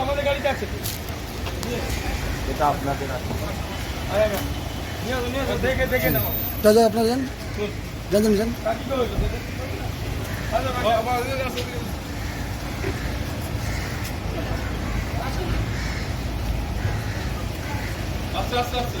আমাদের গাড়িতে আছে এটা আপনাদের দেখে দেখে নাও দাদা আপনারা যান। যান যান আস্তে।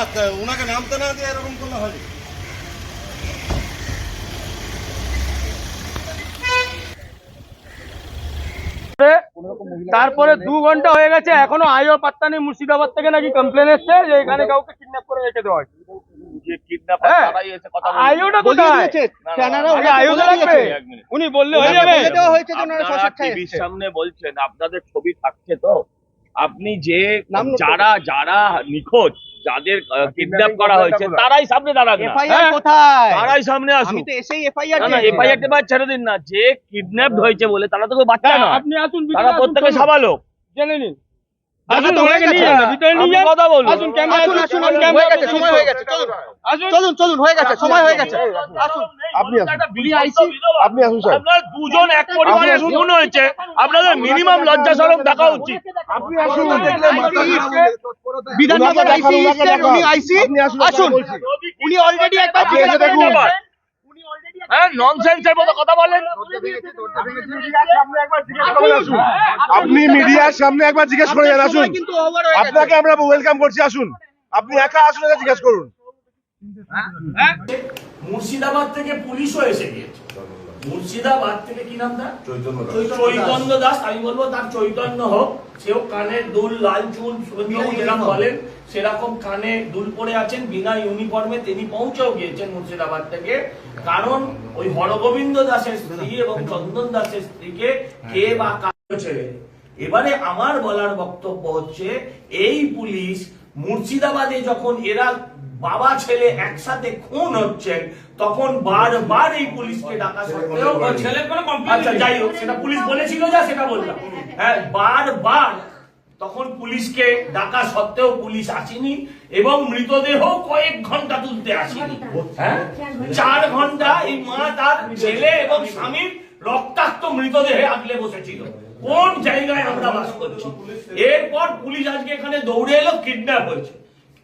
না ওনাকে নামতে না দিয়ে এরকম করলে হয় তারপরে দু ঘণ্টা হয়ে গেছে এখনও আইও পাত্তা নেই মুর্শিদাবাদ থেকে নাকি কমপ্লেন এসছে যে এখানে কাউকে কিডন্যাপ করে রেখে দেওয়া হয়েছে। হ্যাঁ। উনি বললে হয়ে যাবে। সামনে বলছেন আপনাদের ছবি থাকছে তো? আপনি যে যারা যারা নিখোঁজ যাদের কিডন্যাপ করা হয়েছে তারাই সামনে দাঁড়ান হ্যাঁ? কোথায়? তারাই সামনে আসুন আমি তো এসেই এফআইআর না না এফআইআর টেপার ছেড়ে দিন না। যে কিডন্যাপ হয়েছে বলে তারা তো কেউ বাচ্চা হ্যাঁ, না আপনি আসুন তারা ভিতরে আসুন, প্রত্যেকে। সাবালক। জেনে নিন। আপনি যান। কথা বলুন আসুন ক্যামেরা আসুন, আসুন, আসুন, হয়ে গেছে, সময় হয়ে গেছে, চলুন। আসুন। চলুন চলুন হয়ে গেছে সময় হয়ে গেছে। আসুন আপনি আসুন। আপনি আসুন স্যার। দুজন এক পরিবারে খুন হয়েছে। আপনাদের মিনিমাম লজ্জা সরম দেখা উচিত। আপনি আসুন বিধাননগর আইসি ওনাকে এসছেন, দেখান। উনি আইসি আপনি আসুন, আসুন। উনি অলরেডি একবার আপনি জিজ্ঞাসা এসে দেখুন। করে নেবেন। হ্যাঁ ননসেন্সের মতো কথা বলেন। আপনি মিডিয়ার সামনে একবার জিজ্ঞেস করে যান আসুন। হয়ে। আপনাকে আমরা ওয়েলকাম করছি আসুন। আপনি একা আসুন জিজ্ঞেস করুন। মুর্শিদাবাদ থেকে পুলিশও এসে গিয়েছে। মুর্শিদাবাদ থেকে কি নাম তার? চৈতন্য দাস। আমি বলব তার চৈতন্য হোক সেও কানে দুল লাল চুল যেরকম বলেন সেরকম কানে দুল পরে আছেন বিনা ইউনিফর্মে তিনি পৌঁছেও গিয়েছেন মুর্শিদাবাদ থেকে। কারণ ওই হরগোবিন্দ দাসের স্ত্রী এবং চন্দন দাসের স্ত্রীকে কে বা কারও ছেড়ে এবারে আমার বলার বক্তব্য হচ্ছে এই পুলিশ মুর্শিদাবাদে যখন এরা বাবা ছেলে একসাথে খুন হচ্ছেন তখন বারবার এই পুলিশকে ডাকা সত্ত্বেও ছেলে কোনো আচ্ছা যাই হোক সেটা পুলিশ বলেছিল যা সেটা বললাম। হ্যাঁ বারবার তখন পুলিশকে ডাকা সত্ত্বেও পুলিশ আসেনি এবং মৃতদেহ কয়েক ঘণ্টা তুলতে আসেনি। হ্যাঁ চার ঘণ্টা এই মা তার ছেলে এবং স্বামীর রক্তাক্ত মৃতদেহে আগলে বসেছিল। কোন জায়গায় আমরা বাস করছি? এরপর পুলিশ আজকে এখানে দৌড়ে এলো কিডন্যাপ হয়েছে।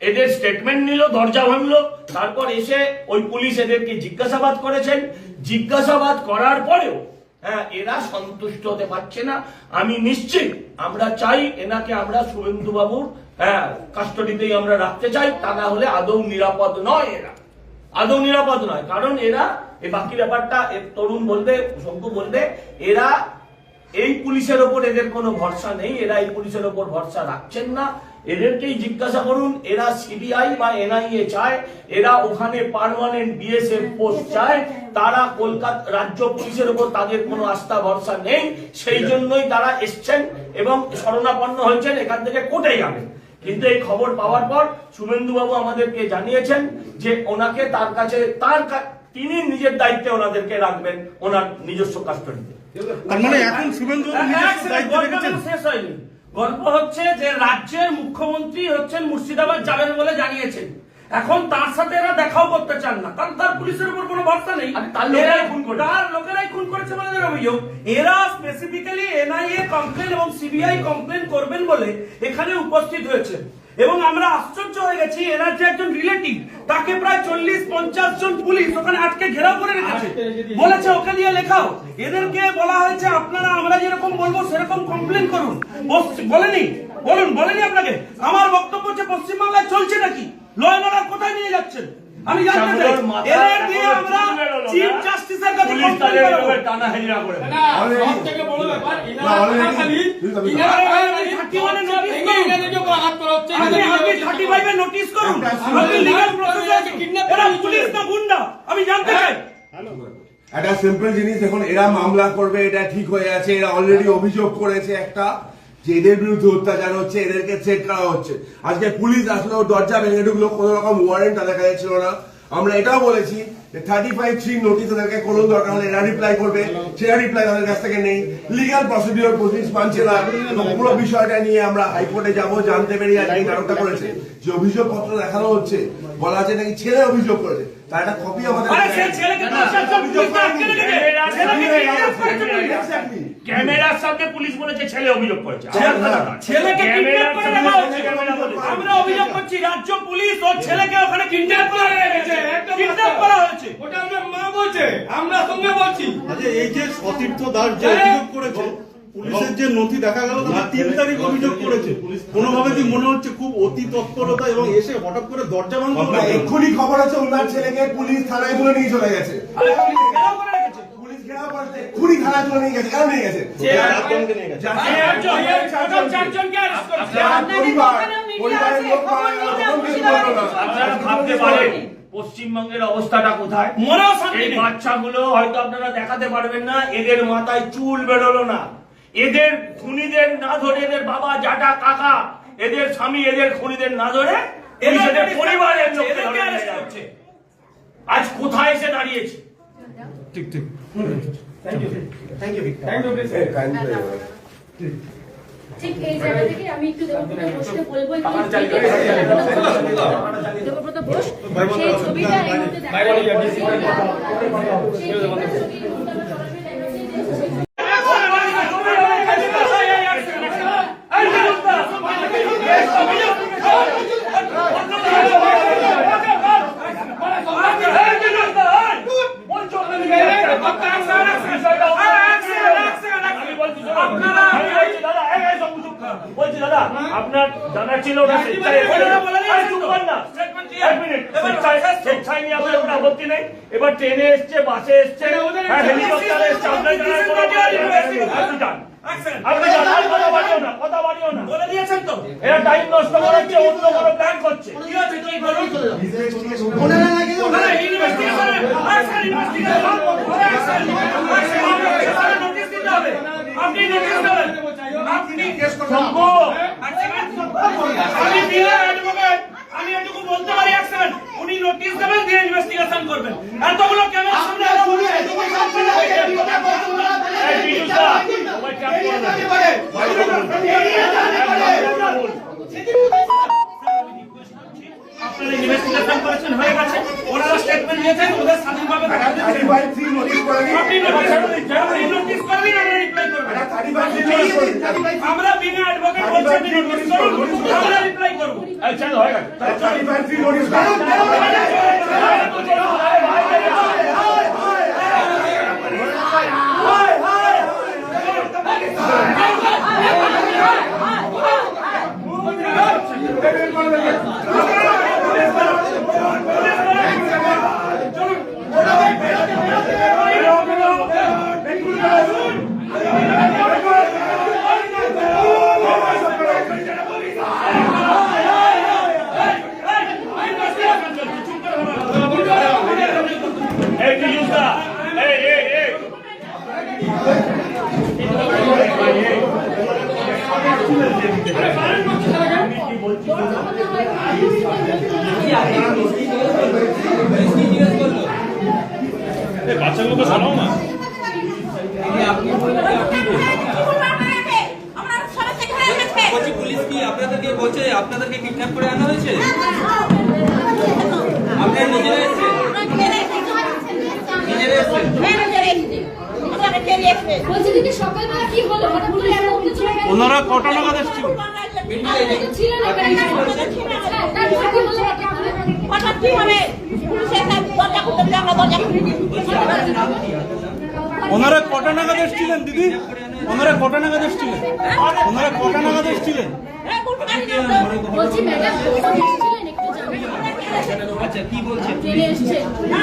এদের স্টেটমেন্ট নিল, দরজা ভাঙলো, তারপর এসে ওই পুলিশ এদেরকে জিজ্ঞাসাবাদ করেছেন। জিজ্ঞাসাবাদ করার পরেও হ্যাঁ এরা সন্তুষ্ট হতে পারছে না। আমি নিশ্চিত, আমরা চাই এনাকে আমরা শুভেন্দু বাবুর হ্যাঁ কাস্টডিতেই আমরা রাখতে চাই, তা না হলে আদৌ নিরাপদ নয় এরা। আদৌ নিরাপদ নয়, কারণ এরা, এই বাকি ব্যাপারটা তরুণ বলবে শঙ্কু বলবে, এরা এই পুলিশের ওপর এদের কোনো ভরসা নেই, এরা এই পুলিশের ওপর ভরসা রাখছেন না। এদেরকেই জিজ্ঞাসা করুন এরা সিবিআই বা এনআইএ চায় এরা ওখানে পার্মানেন্ট বিএসএফ পোস্ট চায় তারা কলকাতা রাজ্য পুলিশের ওপর তাদের কোনো আস্থা ভরসা নেই সেই জন্যই তারা এসছেন এবং শরণাপন্ন হয়েছেন এখান থেকে কোর্টে যাবেন। কিন্তু এই খবর পাওয়ার পর শুভেন্দু বাবু আমাদেরকে জানিয়েছেন যে ওনাকে তার কাছে তার তিনি নিজের দায়িত্বে ওনাদেরকে রাখবেন ওনার নিজস্ব কাস্টডিতে মানে এখন শুভেন্দু শেষ হয়নি। গল্প হচ্ছে যে রাজ্যের মুখ্যমন্ত্রী হচ্ছেন মুর্শিদাবাদ যাবেন বলে জানিয়েছেন। এখন তার সাথে এরা দেখাও করতে চান না। কারণ তার পুলিশের উপর কোনো ভরসা নেই। লোকেরাই খুন করেছে। তার লোকেরাই খুন করেছে বলে অভিযোগ। এরা স্পেসিফিক্যালি এনআইএ কমপ্লেন এবং সিবিআই কমপ্লেন করবেন বলে এখানে উপস্থিত হয়েছে। এবং আমরা আশ্চর্য হয়ে গেছি এনার যে একজন রিলেটিভ তাকে প্রায় চল্লিশ পঞ্চাশ জন পুলিশ ওখানে আটকে ঘেরাও করে রেখেছে। বলেছে ওকে নিয়ে লেখাও। এদেরকে বলা হয়েছে আপনারা আমরা যেরকম বলব সেরকম কমপ্লেন করুন। বলেনি বলুন বলেনি আপনাকে? আমার বক্তব্য হচ্ছে পশ্চিমবাংলায় চলছে নাকি? লয় কোথায় নিয়ে যাচ্ছেন? আমি জানতে চাই এদের দিয়ে আমরা চুল বেরোলো না। চিফ জাস্টিসের কাছে কমপ্লেন করব। টানা হেজরা করে। দেয়। সব বড় ব্যাপার ইনারা খালি থার্টি ওয়ানে নোটিশ আপনি আপনি থার্টি ফাইভে নোটিশ করুন। আপনি লিগাল প্রসেসে কিডন্যাপ করা পুলিশ না গুন্ডা আমি জানতে চাই। একটা সিম্পল জিনিস এখন এরা মামলা করবে এটা ঠিক হয়ে আছে এরা অলরেডি অভিযোগ করেছে একটা। যে এদের বিরুদ্ধে অত্যাচার হচ্ছে এদেরকে চেক করা হচ্ছে। আজকে পুলিশ দরজা ভেঙে ঢুকলো কোনো রকম ওয়ারেন্ট তাদের কাছে ছিল না। আমরা এটাও বলেছি যে থার্টি ফাইভ থ্রি নোটিস তাদেরকে কোনো দরকার হলে এরা রিপ্লাই করবে। সেটা রিপ্লাই তাদের কাছ থেকে নেই। লিগাল প্রসিডিওর পুলিশ মানছে না। পুরো বিষয়টা নিয়ে আমরা হাইকোর্টে যাব জানতে পেরে আজকে নাটকটা করেছে। যে অভিযোগপত্র দেখানো হচ্ছে বলা আছে নাকি ছেলে অভিযোগ করেছে। তার একটা কপি আমাদের ক্যামেরার সামনে পুলিশ বলেছে ছেলে অভিযোগ করেছে। ছেলেকে কিডন্যাপ করে রাখা বলেছে। আমরা অভিযোগ করছি রাজ্য পুলিশ ওর ছেলেকে ওখানে কিডন্যাপ করে রেখেছে কিডন্যাপ করা হয়েছে। ওটা আমরা মা বলছে আমরা সঙ্গে বলছি। আচ্ছা এই যে সতীর্থ দাস যে অভিযোগ করেছে পুলিশের যে নথি দেখা গেল তারা তিন তারিখ অভিযোগ করেছে। কোনোভাবে কি মনে হচ্ছে খুব অতি তৎপরতা এবং এসে হঠাৎ করে দরজা হলো? এক্ষুনি খবর আছে ওনার ছেলেকে পুলিশ থানায় তুলে নিয়ে চলে গেছে। নিয়ে গেছে কেন নিয়ে গেছে? পশ্চিমবঙ্গের অবস্থাটা কোথায়? এই বাচ্চাগুলো হয়তো আপনারা দেখাতে পারবেন না এদের মাথায় চুল বেরোলো না। এদের খুনিদের না ধরে এদের বাবা জাটা কাকা এদের স্বামী এদের খুনিদের না ধরে পরিবারের আজ কোথায় এসে দাঁড়িয়েছে? ঠিক এই জায়গা থেকে আমি একটু দেবব্রত বসকে বলব দেবব্রত বোস। সেই ছবিটা এই মুহূর্তে দেখা সেই ছবিটা ছবি এই মুহূর্তে আমরা সরাসরি দেখাচ্ছি। বলছি দাদা আপনার জানা ছিল না স্বেচ্ছায় আরে চুপ কর না এক মিনিট স্বেচ্ছায় স্বেচ্ছায় নিয়ে আপনার কোনো আপত্তি নেই এবার ট্রেনে এসছে বাসে এসছে হ্যাঁ হেলিকপ্টারে এসছে আপনার জানার কোনো আপত্তি নেই। আপনি যান আপনি যান আর কথা বাড়িও না কথা বাড়িও না বলে দিয়েছেন তো এরা টাইম নষ্ট করাচ্ছে অন্য কোনো প্ল্যান করছে কি আছে কি বলুন ওখানে ইনভেস্টিগেশন আর স্যার ইনভেস্টিগেশন আর স্যার আপনি নোটিশ দেবেন। আপনি আমি অ্যাডভোকেট আমি এটুকু বলতে পারি এক সেকেন্ড উনি নোটিশ দেবেন দিয়ে ইনভেস্টিগেশন করবেন। এতগুলো ইনভেস্টিগেশন হয়ে গেছে ওনারা স্টেটমেন্ট দিয়েছেন ওদের স্বাধীনভাবে দেখা দিচ্ছে 35 নোটিশ করে আপনি নোটিশ আপনি নোটিশ করবেন আমরা রিপ্লাই করব 35 নোটিশ করে আমরা বিনা অ্যাডভোকেট বলছি আপনি নোটিশ করুন আমরা রিপ্লাই করব আচ্ছা হয়ে গেছে। 35 নোটিশ করে বলছি পুলিশ কি আপনাদেরকে বলছে আপনাদেরকে কিডন্যাপ করে আনা হয়েছে? আপনারা নিজেরা সকালবেলা কি হলো? হঠাৎ করে এত উঠে চলে গেল ওনারা কটা নাগাদ এসেছিল? হঠাৎ কি হবে দরজা খুলতে দিলে আমরা দরজা ওনারা কটা নাগাদ এসেছিলেন দিদি? ওনারা কটা নাগাদ এসেছিলেন? ওনারা কটা নাগাদ এসেছিলেন? বলছি ম্যাডাম আচ্ছা কি বলছেন না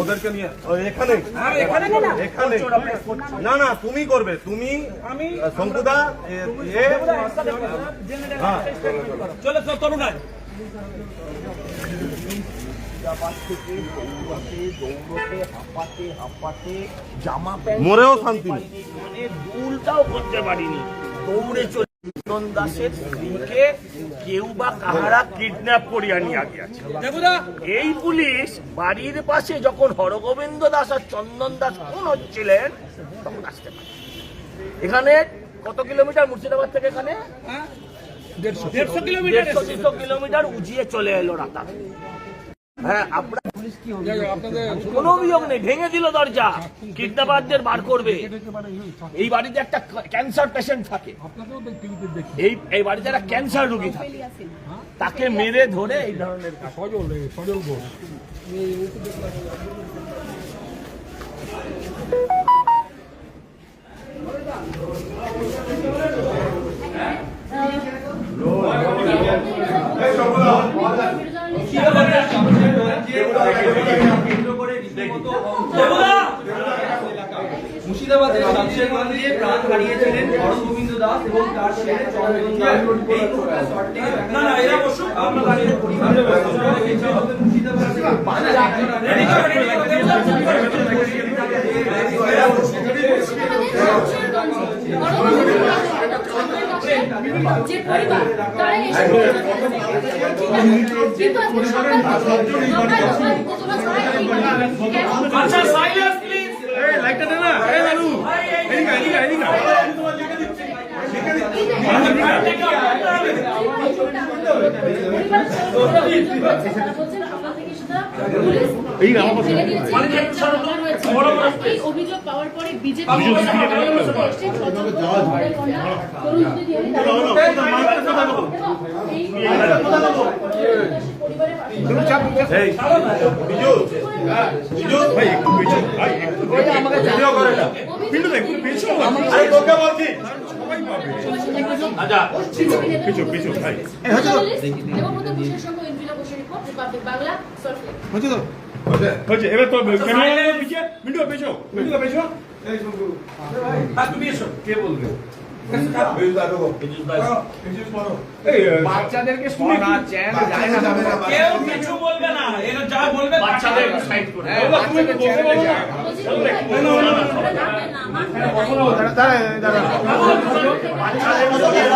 ওদেরকে নিয়ে। এখানে? এখানে না না তুমি করবে। তুমি আমি শঙ্কুদা চলে মরেও শান্তি নেই। মানে দুলটাও করতে পারিনি। দৌড়ে চলে চন্দন দাসের স্ত্রীকে কেউ বা কাহারা কিডন্যাপ করিয়া নিয়ে গিয়েছে। এই পুলিশ বাড়ির পাশে যখন হরগোবিন্দ দাস আর চন্দন দাস কোন হচ্ছিলেন তখন আসতে পারে। এখানে কত কিলোমিটার? মুর্শিদাবাদ থেকে এখানে? দেড়শো কিলোমিটার দেড়শো কিলোমিটার উজিয়ে চলে এলো রাতা হ্যাঁ কোনো অভিযোগ নেই, ভেঙে দিল দরজা, কিডন্যাপারদের বার করবে। এই বাড়িতে একটা ক্যান্সার পেশেন্ট থাকে। এই এই বাড়িতে একটা ক্যান্সার রোগী থাকে। তাকে মেরে ধরে এই ধরনের মুর্শিদাবাদের শামশেরগঞ্জে প্রাণ হারিয়েছিলেন হরগোবিন্দ দাস এবং তার ছেলে চন্দন দাস এই না না এরা বসুক আমরা পরিবারের বক্তব্য যে পরিবার তারা এসে কিন্তু আজকে সরকার সরকার উত্তেজনা ছড়ায় এই বাড়িতে। আচ্ছা সাইলেন্স প্লিজ এই অভিযোগ পাওয়ার পরে এই বিজু বিজু ভাই একটু পিছু পিছু তোকে বলছি সবাই পাবে পিছু ভাই হচ্ছে এবার তো ক্যামেরা পিছে মিন্টু পিছু মিন্টু পিছু আর তুমি এসো কে বলবে বাচ্চাদেরকে শোনাচ্ছেন যায় না কেউ কিছু বলবে না এরা যা বলবে বাচ্চাদের সাইড করে বাচ্চারা ওদের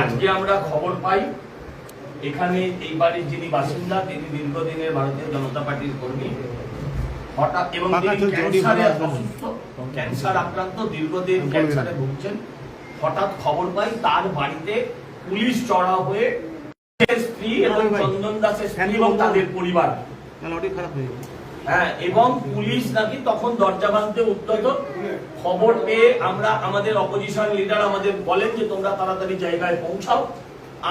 আজকে আমরা খবর পাই, এখানে এই বাড়ির যিনি বাসিন্দা, তিনি দীর্ঘদিনের ভারতীয় জনতা পার্টির কর্মী। হঠাৎ এবং ক্যান্সারে অসুস্থ ক্যান্সার আক্রান্ত দীর্ঘদিন ক্যান্সারে ভুগছেন। হঠাৎ খবর পাই তার বাড়িতে পুলিশ চড়া হয়ে স্ত্রী এবং চন্দন দাসের স্ত্রী এবং তাদের পরিবার। হ্যাঁ এবং পুলিশ নাকি তখন দরজা ভাঙতে উদ্যত। খবর পেয়ে আমরা আমাদের অপোজিশন লিডার আমাদের বলেন যে তোমরা তাড়াতাড়ি জায়গায় পৌঁছাও।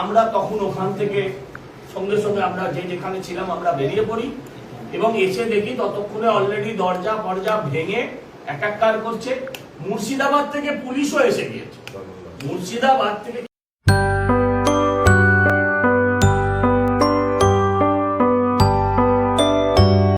আমরা তখন ওখান থেকে সঙ্গে সঙ্গে আমরা যে যেখানে ছিলাম আমরা বেরিয়ে পড়ি। এবং এসে দেখি ততক্ষণে অলরেডি দরজা ফরজা ভেঙে একাকার করছে। মুর্শিদাবাদ থেকে পুলিশও এসে গিয়েছে। মুর্শিদাবাদ থেকে